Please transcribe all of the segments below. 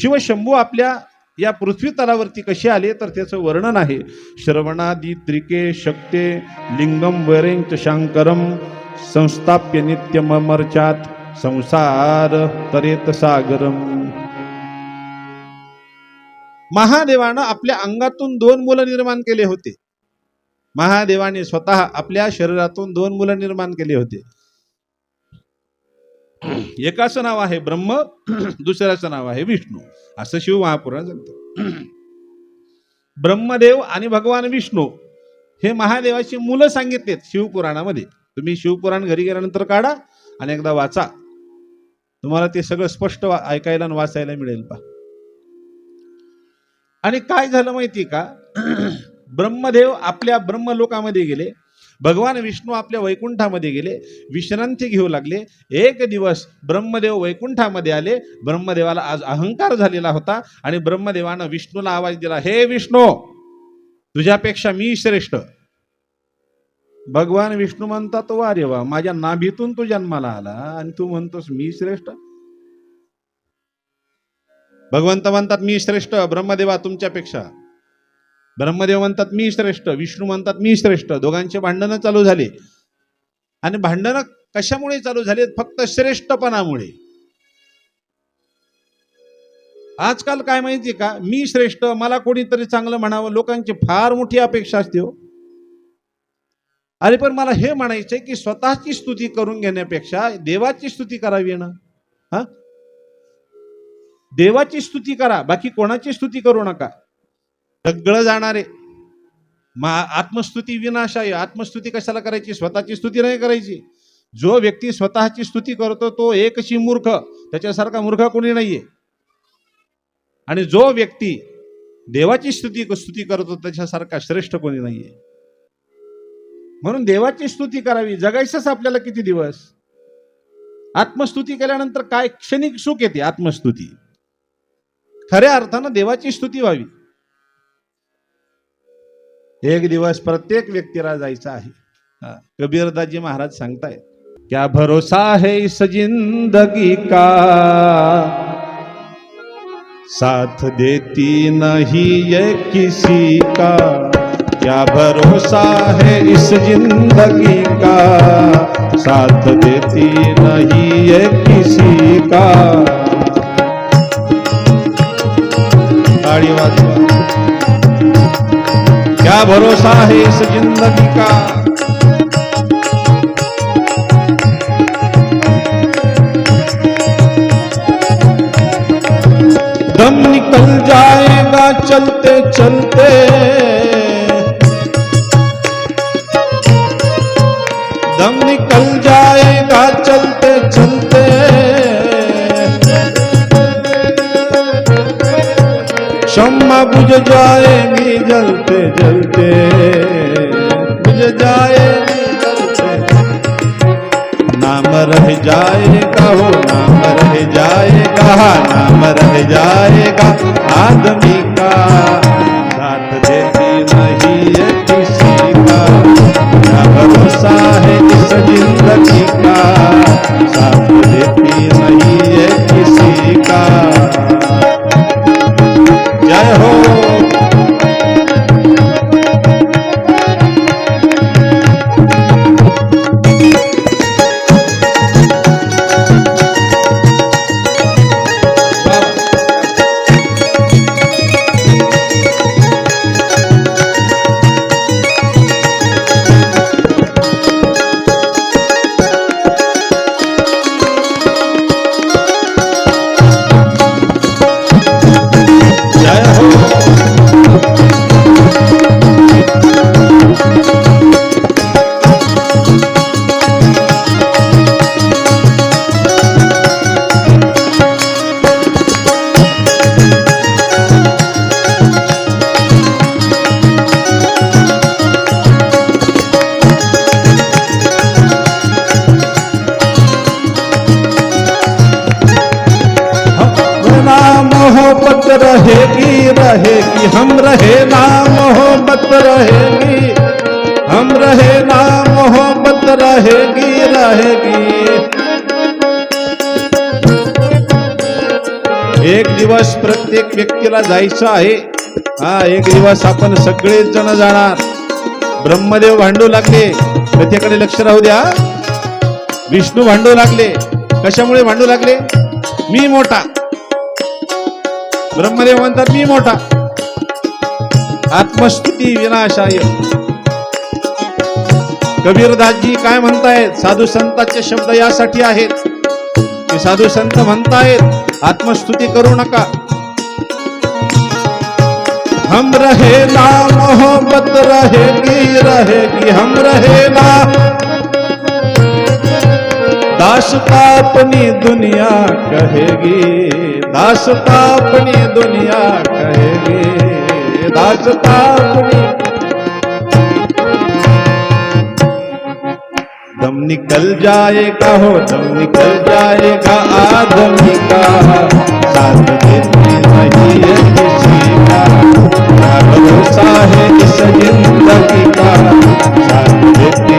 शिवशंभू आपल्या या पृथ्वी तलावरती कसे आले तर त्याचं वर्णन आहे. श्रवणादी त्रिके शक्ते लिंगम वैरेंच शांकरम संस्थाप्य नित्यमर्चात संसार तरेत सागरम. महादेवानं आपल्या अंगातून दोन मुलं निर्माण केले होते. महादेवाने स्वतः आपल्या शरीरातून दोन मुलं निर्माण केले होते. एकाचं नाव आहे ब्रह्म दुसऱ्याचं नाव आहे विष्णू. असं शिव महापुराण सांगतो ब्रह्मदेव आणि भगवान विष्णू हे महादेवाची मुलं सांगितलेत शिवपुराणामध्ये. तुम्ही शिवपुराण घरी गेल्यानंतर काढा आणि एकदा वाचा. तुम्हाला ते सगळं स्पष्ट वा- ऐकायला आणि वाचायला मिळेल पा आणि काय झालं माहिती का? ब्रह्मदेव आपल्या ब्रह्मलोकामध्ये गेले. भगवान विष्णू आपल्या वैकुंठामध्ये गेले विश्रांती घेऊ लागले. एक दिवस ब्रह्मदेव वैकुंठामध्ये आले. ब्रह्मदेवाला आज अहंकार झालेला होता आणि ब्रह्मदेवानं विष्णूला आवाज दिला हे विष्णू तुझ्यापेक्षा मी श्रेष्ठ. भगवान विष्णू म्हणतात वा रे वा माझ्या नाभीतून तू जन्माला आला आणि तू म्हणतोस मी श्रेष्ठ. भगवंत म्हणतात मी श्रेष्ठ ब्रह्मदेवा तुमच्यापेक्षा. ब्रह्मदेव म्हणतात मी श्रेष्ठ. विष्णू म्हणतात मी श्रेष्ठ. दोघांचे भांडणं चालू झाले. आणि भांडणं कशामुळे चालू झाले फक्त श्रेष्ठपणामुळे. आजकाल काय माहिती का? मी श्रेष्ठ मला कोणीतरी चांगलं म्हणावं. लोकांची फार मोठी अपेक्षा असते हो. अरे पण मला हे म्हणायचंय की स्वतःची स्तुती करून घेण्यापेक्षा देवाची स्तुती करावी ना? हा? देवाची स्तुती करा बाकी कोणाची स्तुती करू नका. सगळं जाणारे मा आत्मस्तुती विनाश आहे. आत्मस्तुती कशाला करायची? स्वतःची स्तुती नाही करायची. जो व्यक्ती स्वतःची स्तुती करतो तो एकशी मूर्ख. त्याच्यासारखा मूर्ख कोणी नाहीये. आणि जो व्यक्ती देवाची स्तुती स्तुती करतो त्याच्यासारखा श्रेष्ठ कोणी नाहीये. म्हणून देवाची स्तुती करावी. जगायचंच आपल्याला किती दिवस? आत्मस्तुती केल्यानंतर काय क्षणिक सुख येते? आत्मस्तुती. खऱ्या अर्थानं देवाची स्तुती व्हावी. एक दिवस प्रत्येक व्यक्तीला जायचं आहे. कबीरदाजी महाराज सांगताय क्या भरोसा है इस जिंदगी का? साथ देती नहीं ये किसी का? क्या भरोसा है इस जिंदगी का? साथ देती नहीं ये किसी का? ताड़ी वाजवा. क्या भरोसा है इस ज़िंदगी का? दम निकल जाएगा चलते चलते। दम निकल जाएगा चलते चलते। क्षमा बुझ जाएगी जलते जलते बुझ जाए नाम रह जाएगा, हो नाम रह जाएगा, नाम रह जाएगा आदमी का। मोहब्बत रहेगी हम रहे ना मोहब्बत रहेगी रहेगी। एक दिवस प्रत्येक व्यक्तीला जायचं आहे. हा एक दिवस आपण सगळेच जण जाणार. ब्रह्मदेव भांडू लागले. कथेकडे लक्ष राहू द्या. विष्णू भांडू लागले. कशामुळे भांडू लागले? मी मोठा. ब्रह्मदेव म्हणतात मी मोठा. आत्मस्तुती विनाशाय. कबीरदासजी काय म्हणतायत? साधू संतांचे शब्द यासाठी आहेत. की साधू संत म्हणतायत आत्मस्तुती करू नका. हम रहे ना मोहब्बत रहेगी रहेगी हम रहे ना दासता अपनी दुनिया कहेगी दासता अपनी दुनिया कहेगी. दम निकल जाएगा, हो दम निकल जाएगा आदमी का साथ देते नहीं है किसी का। क्या भरोसा है इस ज़िंदगी का? साथ देते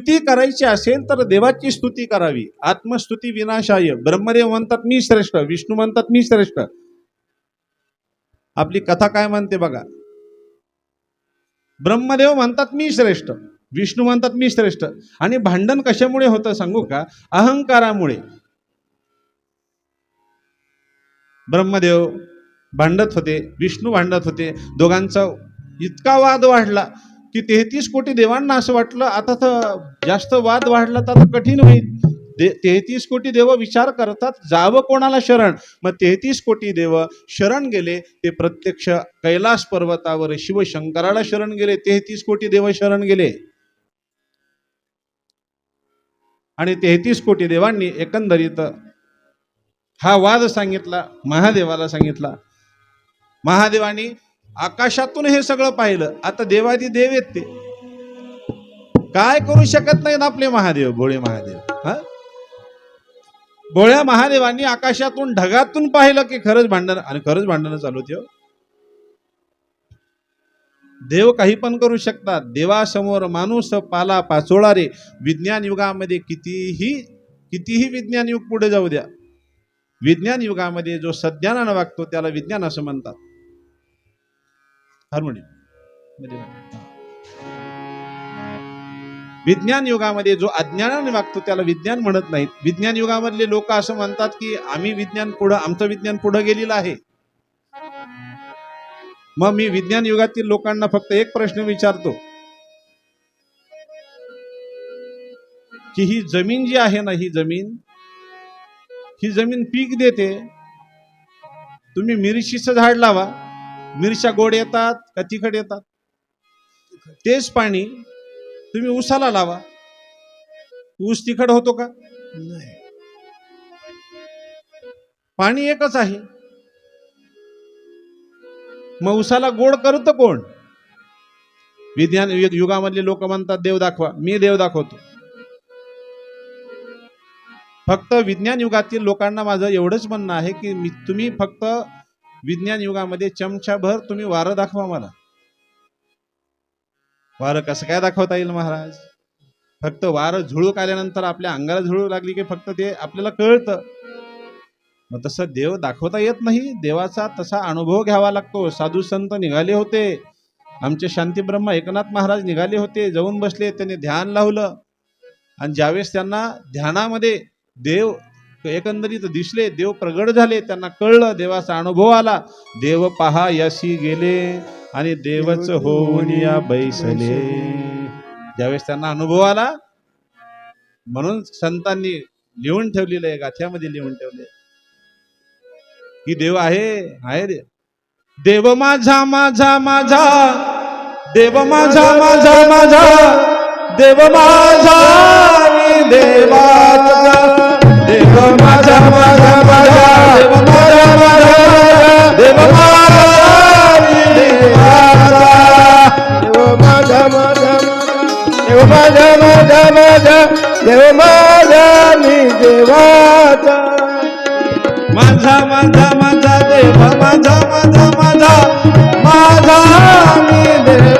स्तुती करायची असेल तर देवाची स्तुती करावी. आत्मस्तुती विनाशाय. ब्रह्मदेव म्हणतात मी श्रेष्ठ. विष्णू म्हणतात मी श्रेष्ठ. आपली कथा काय म्हणते बघा. ब्रह्मदेव म्हणतात मी श्रेष्ठ. विष्णू म्हणतात मी श्रेष्ठ. आणि भांडण कशामुळे होतं सांगू का? अहंकारामुळे. ब्रह्मदेव भांडत होते विष्णू भांडत होते. दोघांचा इतका वाद वाढला. की तेहतीस कोटी देवांना असं वाटलं आता तर जास्त वाद वाढला तर आता कठीण होईल. दे तेहतीस कोटी देव विचार करतात जावं कोणाला शरण? मग तेहतीस कोटी देव शरण गेले ते प्रत्यक्ष कैलास पर्वतावर शिवशंकराला शरण गेले तेहतीस कोटी देव शरण गेले. आणि तेहतीस कोटी देवांनी एकंदरीत हा वाद सांगितला महादेवाला सांगितला. महादेवानी आकाशातून हे सगळं पाहिलं. आता देवादी देव आहेत ते. काय करू शकत नाहीत आपले महादेव भोळे महादेव हा? भोळ्या महादेवांनी आकाशातून ढगातून पाहिलं की खरंच भांडण आणि खरंच भांडणं चालू होती हो. देव काही पण करू शकतात. देवासमोर माणूस पाला पाचोळा रे विज्ञान युगामध्ये कितीही कितीही विज्ञान युग पुढे जाऊ द्या. विज्ञान युगामध्ये जो सज्ञानानं वागतो त्याला विज्ञान असं म्हणतात. हार्मोनियम विज्ञान युगामध्ये जो अज्ञानाने वागतो त्याला विज्ञान म्हणत नाहीत. विज्ञान युगामधले लोक असं म्हणतात की आम्ही विज्ञान पुढं आमचं विज्ञान पुढं गेलेलं आहे. मग मी विज्ञान युगातील लोकांना फक्त एक प्रश्न विचारतो. की ही जमीन जी आहे ना ही जमीन ही जमीन पीक देते. तुम्ही मिरचीचं झाड लावा. मिरच्या गोड येतात का तिखट येतात? तेच पाणी तुम्ही ऊसाला लावा. ऊस तिखट होतो का? नाही. पाणी एकच आहे. मग ऊसाला गोड करतं कोण? विज्ञान युगामधले लोक म्हणतात देव दाखवा मी देव दाखवतो. फक्त विज्ञान युगातील लोकांना माझं एवढंच म्हणणं आहे की तुम्ही फक्त विज्ञान युगामध्ये चमचाभर तुम्ही वारं दाखवा मला. वारं कसं काय दाखवता येईल महाराज? फक्त वारं झुळूक आल्यानंतर आपल्या अंगाला झुळूक लागली की फक्त ते आपल्याला कळतं. मग तसं देव दाखवता येत नाही देवाचा तसा अनुभव घ्यावा लागतो. साधू संत निघाले होते. आमचे शांती ब्रह्म एकनाथ महाराज निघाले होते. जाऊन बसले त्यांनी ध्यान लावलं. आणि ज्यावेळेस त्यांना ध्यानामध्ये देव एकंदरीत दिसले देव प्रगड झाले त्यांना कळलं देवाचा अनुभव आला. देव पहा यशी गेले आणि देवच होऊन या बैसले. ज्यावेळेस त्यांना अनुभव आला म्हणून संतांनी लिहून ठेवलेलं आहे गाथ्यामध्ये लिहून ठेवले की देव आहे आहे रे. देव माझा माझा माझा. देव माझा माझा माझा. देव माझा देवाचा. देव माझा माझा माझा माझा माझा माझा मी देवाचा देव माझा माझा देव माझा माझा माझा माझा मी देव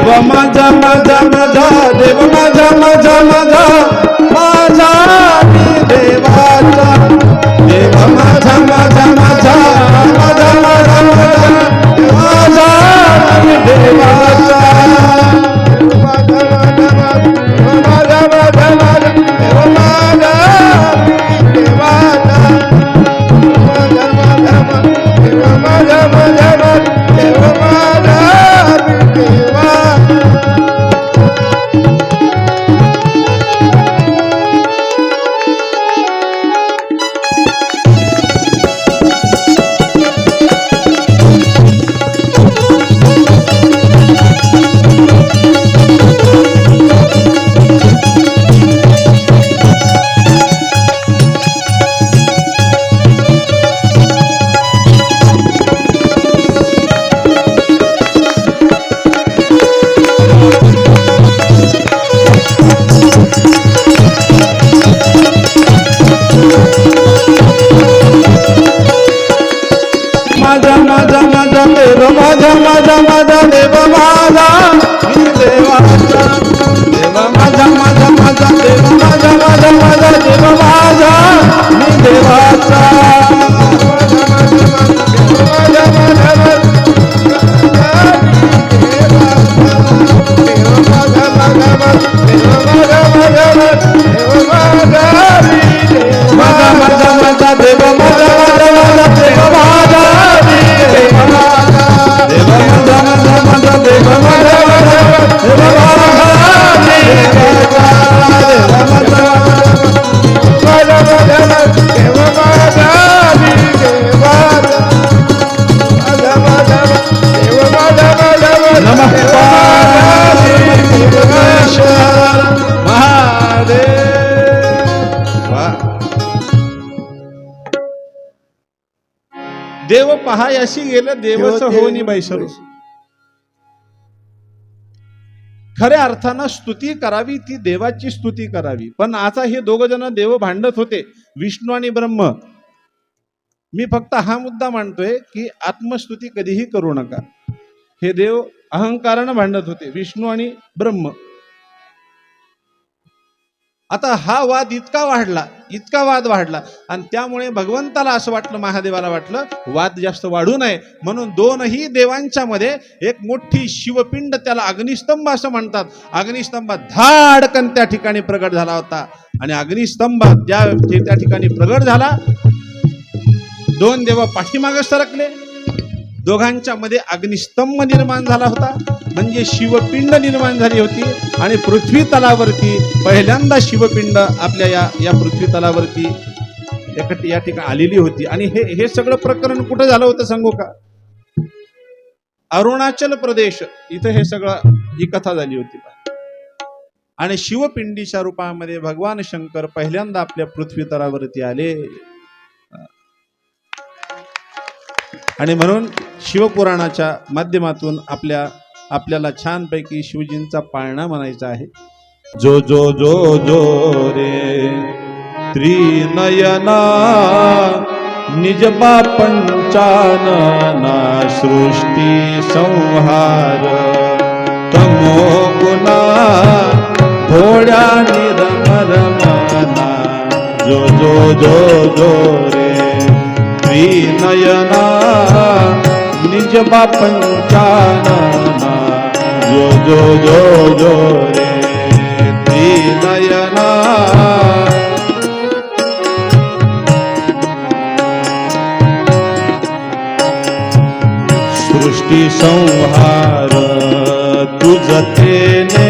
देव माझा माझा माझा देव माझा माझा माझा माझा मी देवाचा देव माझा माझा माझा माझा माझा माझा माझा मी देवाचा माझा मी देव पहायाशी गेलं देवच होनी बैसरू खऱ्या अर्थानं स्तुती करावी ती देवाची स्तुती करावी. पण आता हे दोघ जण देव भांडत होते विष्णू आणि ब्रह्म. मी फक्त हा मुद्दा मांडतोय की आत्मस्तुती कधीही करू नका. हे देव अहंकारानं भांडत होते विष्णू आणि ब्रह्म. आता हा वाद इतका वाढला इतका वाद वाढला. आणि त्यामुळे भगवंताला असं वाटलं महादेवाला वाटलं वाद जास्त वाढू नये. म्हणून दोनही देवांच्या मध्ये एक मोठी शिवपिंड त्याला अग्निस्तंभ असं म्हणतात. अग्निस्तंभ धाडकन त्या ठिकाणी प्रगट झाला होता. आणि अग्निस्तंभ ज्या त्या ठिकाणी प्रगट झाला दोन देव पाठीमागे सरकले. दोघांच्या मध्ये अग्निस्तंभ निर्माण झाला होता. म्हणजे शिवपिंड निर्माण झाली होती आणि पृथ्वी तलावरती पहिल्यांदा शिवपिंड आपल्या या या पृथ्वी तलावरती एकट या ठिकाणी आलेली होती. आणि हे हे सगळं प्रकरण कुठं झालं होतं सांगू का? अरुणाचल प्रदेश इथं हे सगळं ही कथा झाली होती. आणि शिवपिंडीच्या रूपामध्ये भगवान शंकर पहिल्यांदा आपल्या पृथ्वी तलावरती आले. आणि म्हणून शिवपुराणाच्या माध्यमातून आपल्या आपल्याला छानपैकी शिवजींचा पाळणा म्हणायचा आहे. जो जो जो जो रे त्रिनयना निज पंचानना सृष्टी संहार तमो गुणा भोळ्या निरमर मना जो जो जो जो रे नयना निज पंचानना जो जो जो जो रे त्रिनयना सृष्टी संहार तुझ तेने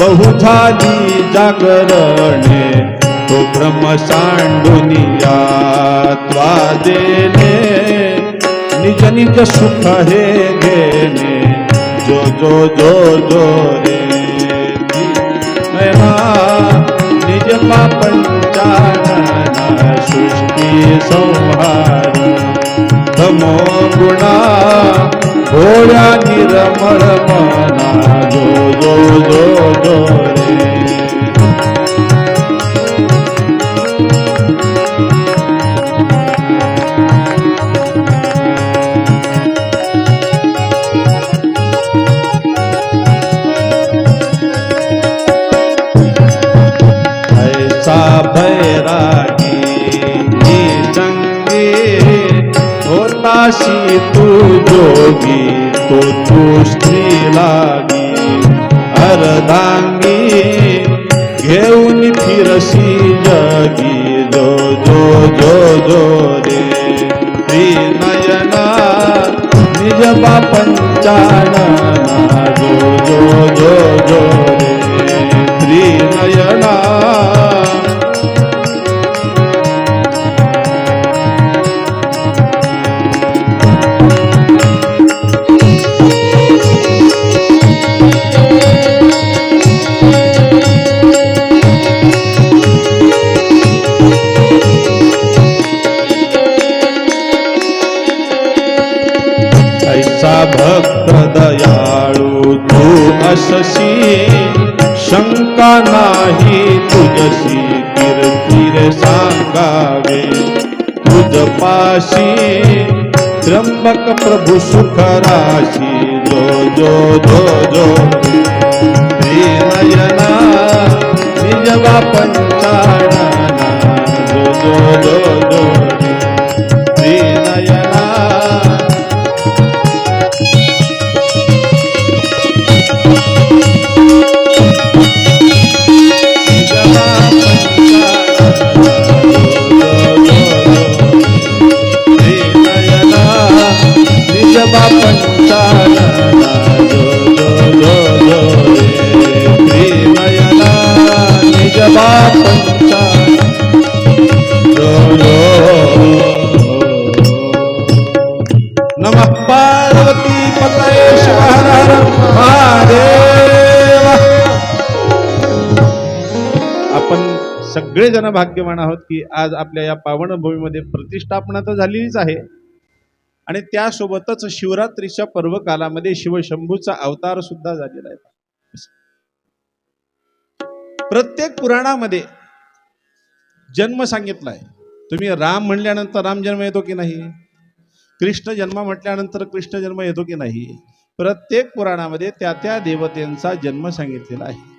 बहु झाली जागरणे. तो ब्रह्म सांडुनिया त्वादेने निज निज सुख हे घेणे जो जो जो जो रे नयना निज पंचानना सृष्टि संहार. तमो गुणा भोळ्या निरमर मना जो जो जो जो रे योगी तो तू लागी अर्धांगी घेऊन फिरशी जगी. जो जो जो जो रे नयना निज पंचानना जो जो जो जो रे नयना भक्त दयाळू तू असशी शंका नाही तुझशी कीर्तीर सांगावे तुझ पाशी त्र्यंबक प्रभू सुख राशी जो जो जो जो. श्री नयना निजवा पंचाणना जो जो जो जो. सगळेजण भाग्यवान आहोत की आज आपल्या या पावनभूमीमध्ये प्रतिष्ठापना तर झालेलीच आहे. आणि त्यासोबतच शिवरात्रीच्या पर्व कालामध्ये शिवशंभूचा अवतार सुद्धा झालेला आहे. प्रत्येक पुराणामध्ये जन्म सांगितलाय तुम्ही राम म्हणल्यानंतर राम जन्म येतो की नाही? कृष्ण जन्म म्हटल्यानंतर कृष्ण जन्म येतो की नाही? प्रत्येक पुराणामध्ये त्या त्या देवतेंचा जन्म सांगितलेला आहे.